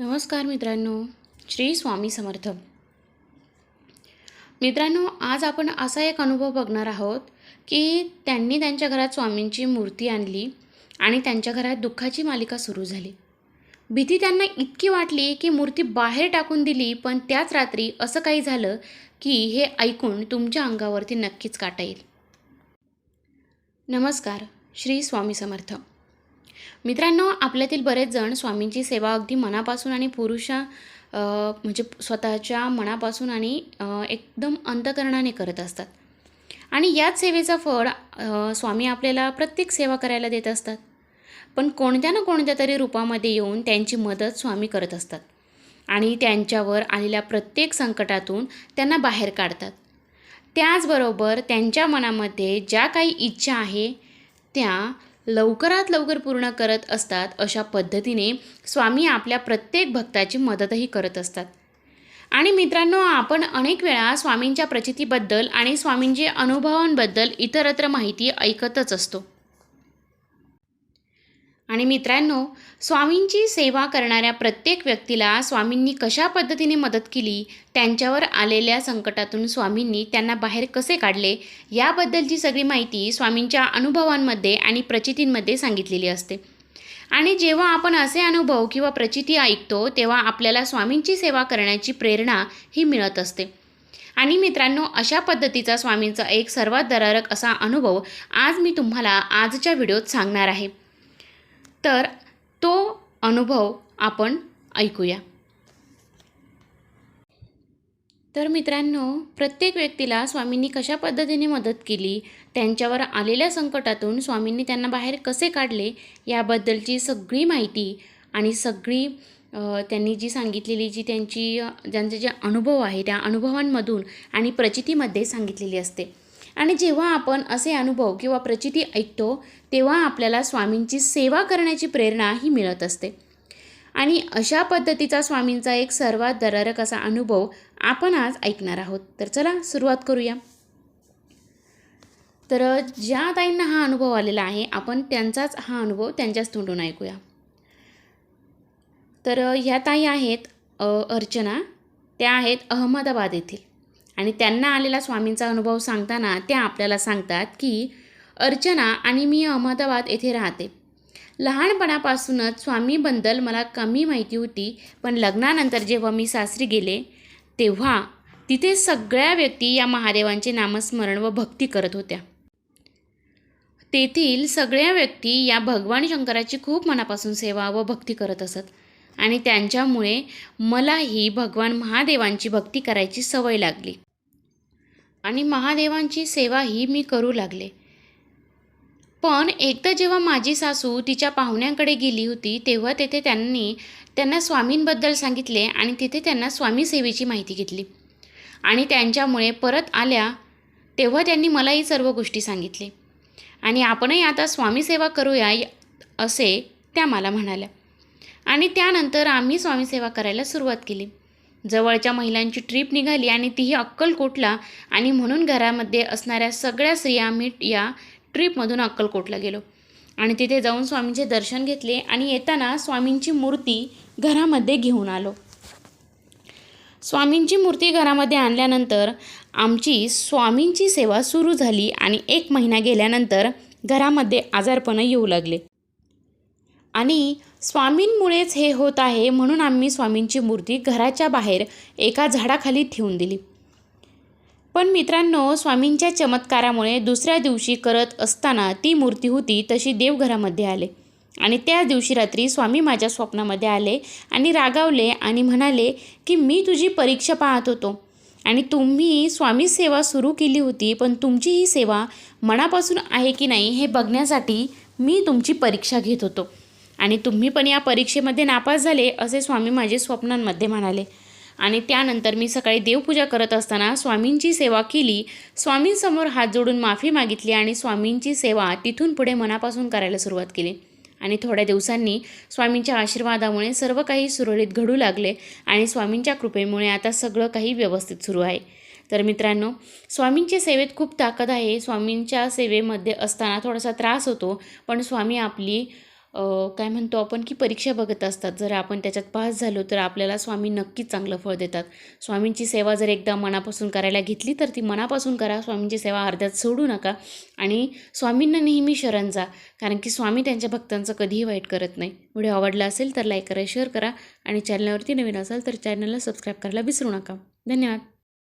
नमस्कार मित्रांनो श्री स्वामी समर्थ. मित्रांनो आज आपण असा एक अनुभव बघणार आहोत की त्यांनी त्यांच्या घरात स्वामींची मूर्ती आणली आणि त्यांच्या घरात दुःखाची मालिका सुरू झाली. भीती त्यांना इतकी वाटली की मूर्ती बाहेर टाकून दिली पण त्याच रात्री असं काही झालं की हे ऐकून तुमच्या अंगावरती नक्कीच काटा येईल. नमस्कार श्री स्वामी समर्थ. मित्रांनो आपल्यातील बरेच जण स्वामींची सेवा अगदी मनापासून आणि पुरुषा म्हणजे स्वतःच्या मनापासून आणि एकदम अंतकरणाने करत असतात. आणि याच सेवेचा फळ स्वामी आपल्याला प्रत्येक सेवा करायला देत असतात. पण कोणत्या ना कोणत्या तरी रूपामध्ये येऊन त्यांची मदत स्वामी करत असतात. आणि त्यांच्यावर आलेल्या प्रत्येक संकटातून त्यांना बाहेर काढतात. त्याचबरोबर त्यांच्या मनामध्ये ज्या काही इच्छा आहे त्या लवकरात लवकर पूर्ण करत असतात अशा पद्धतीने स्वामी आपल्या प्रत्येक भक्ताची मदतही करत असतात. आणि मित्रांनो आपण अनेक वेळा स्वामींच्या प्रचितीबद्दल आणि स्वामींचे अनुभवांबद्दल इतरत्र माहिती ऐकतच असतो. आणि मित्रांनो स्वामींची सेवा करणाऱ्या प्रत्येक व्यक्तीला स्वामींनी कशा पद्धतीने मदत केली त्यांच्यावर आलेल्या संकटातून स्वामींनी त्यांना बाहेर कसे काढले याबद्दलची सगळी माहिती स्वामींच्या अनुभवांमध्ये आणि प्रचितींमध्ये सांगितलेली असते. आणि जेव्हा आपण असे अनुभव किंवा प्रचिती ऐकतो तेव्हा आपल्याला स्वामींची सेवा करण्याची प्रेरणा ही मिळत असते. आणि मित्रांनो अशा पद्धतीचा स्वामींचा एक सर्वात दरारक असा अनुभव आज मी तुम्हाला आजच्या व्हिडिओत सांगणार आहे. तर तो अनुभव आपण ऐकूया. तर मित्रांनो प्रत्येक व्यक्तीला स्वामींनी कशा पद्धतीने मदत केली त्यांच्यावर आलेल्या संकटातून स्वामींनी त्यांना बाहेर कसे काढले याबद्दलची सगळी माहिती आणि सगळी त्यांनी जी सांगितलेली जी त्यांची ज्यांचे जे अनुभव आहे त्या अनुभवांमधून आणि प्रचितीमध्ये सांगितलेली असते. आणि जेव्हा आपण असे अनुभव किंवा प्रचिती ऐकतो तेव्हा आपल्याला स्वामींची सेवा करण्याची प्रेरणा ही मिळत असते. आणि अशा पद्धतीचा स्वामींचा एक सर्वात दरारक असा अनुभव आपण आज ऐकणार आहोत. तर चला सुरुवात करूया. तर ज्या ताईंना हा अनुभव आलेला आहे आपण त्यांचाच हा अनुभव त्यांच्याच तोंडून ऐकूया. तर ह्या ताई आहेत अर्चना. त्या आहेत अहमदाबाद येथील. आणि त्यांना आलेला स्वामींचा अनुभव सांगताना त्या आपल्याला सांगतात की अर्चना आणि मी अहमदाबाद येथे राहते. लहानपणापासूनच स्वामीबद्दल मला कमी माहिती होती पण लग्नानंतर जेव्हा मी सासरी गेले तेव्हा तिथे सगळ्या व्यक्ती या महादेवांचे नामस्मरण व भक्ती करत होत्या. तेथील सगळ्या व्यक्ती या भगवान शंकराची खूप मनापासून सेवा व भक्ती करत असत आणि त्यांच्यामुळे मलाही भगवान महादेवांची भक्ती करायची सवय लागली. आणि महादेवांची सेवाही मी करू लागले. पण एकदा जेव्हा माझी सासू तिच्या पाहुण्यांकडे गेली होती तेव्हा तेथे त्यांनी त्यांना स्वामींबद्दल सांगितले आणि तिथे त्यांना स्वामी सेवेची माहिती घेतली. आणि त्यांच्यामुळे परत आल्या तेव्हा त्यांनी मलाही सर्व गोष्टी सांगितली. आणि आपणही आता स्वामीसेवा करूया असे त्या मला म्हणाल्या. आणि त्यानंतर आम्ही स्वामीसेवा करायला सुरुवात केली. जवळच्या महिलांची ट्रीप निघाली आणि तीही अक्कलकोटला. आणि म्हणून घरामध्ये असणाऱ्या सगळ्या स्त्रिया मी या ट्रीपमधून अक्कलकोटला गेलो. आणि तिथे जाऊन स्वामींचे दर्शन घेतले आणि येताना स्वामींची मूर्ती घरामध्ये घेऊन आलो. स्वामींची मूर्ती घरामध्ये आणल्यानंतर आमची स्वामींची सेवा सुरू झाली आणि एक महिना गेल्यानंतर घरामध्ये आजारपण येऊ लागले. आणि स्वामींमुळेच हे होत आहे म्हणून आम्ही स्वामींची मूर्ती घराच्या बाहेर एका झाडाखाली ठेवून दिली. पण मित्रांनो स्वामींच्या चमत्कारामुळे दुसऱ्या दिवशी करत असताना ती मूर्ती होती तशी देवघरामध्ये आले. आणि त्या दिवशी रात्री स्वामी माझ्या स्वप्नामध्ये आले आणि रागावले आणि म्हणाले की मी तुझी परीक्षा पाहत होतो आणि तुम्ही स्वामी सेवा सुरू केली होती पण तुमची ही सेवा मनापासून आहे की नाही हे बघण्यासाठी मी तुमची परीक्षा घेत होतो. आणि तुम्ही पण या परीक्षेमध्ये नापास झाले असे स्वामी माझे स्वप्नांमध्ये म्हणाले. आणि त्यानंतर मी सकाळी देवपूजा करत असताना स्वामींची सेवा केली. स्वामींसमोर हात जोडून माफी मागितली आणि स्वामींची सेवा तिथून पुढे मनापासून करायला सुरुवात केली. आणि थोड्या दिवसांनी स्वामींच्या आशीर्वादामुळे सर्व काही सुरळीत घडू लागले आणि स्वामींच्या कृपेमुळे आता सगळं काही व्यवस्थित सुरू आहे. तर मित्रांनो स्वामींच्या सेवेत खूप ताकद आहे. स्वामींच्या सेवेमध्ये असताना थोडासा त्रास होतो पण स्वामी आपली काय म्हणतो आपण की परीक्षा बघत असतात. जर आपण त्याच्यात पास झालो तर आपल्याला स्वामी नक्कीच चांगलं फळ देतात. स्वामींची सेवा जर एकदा मनापासून करायला घेतली तर ती मनापासून करा. स्वामींची सेवा अर्ध्यात सोडू नका आणि स्वामींना नेहमी शरण जा. कारण की स्वामी त्यांच्या भक्तांचं कधीही वाईट करत नाही. व्हिडिओ आवडला असेल तर लाईक करा शेअर करा आणि चॅनलवरती नवीन असाल तर चॅनलला सबस्क्राईब करायला विसरू नका. धन्यवाद.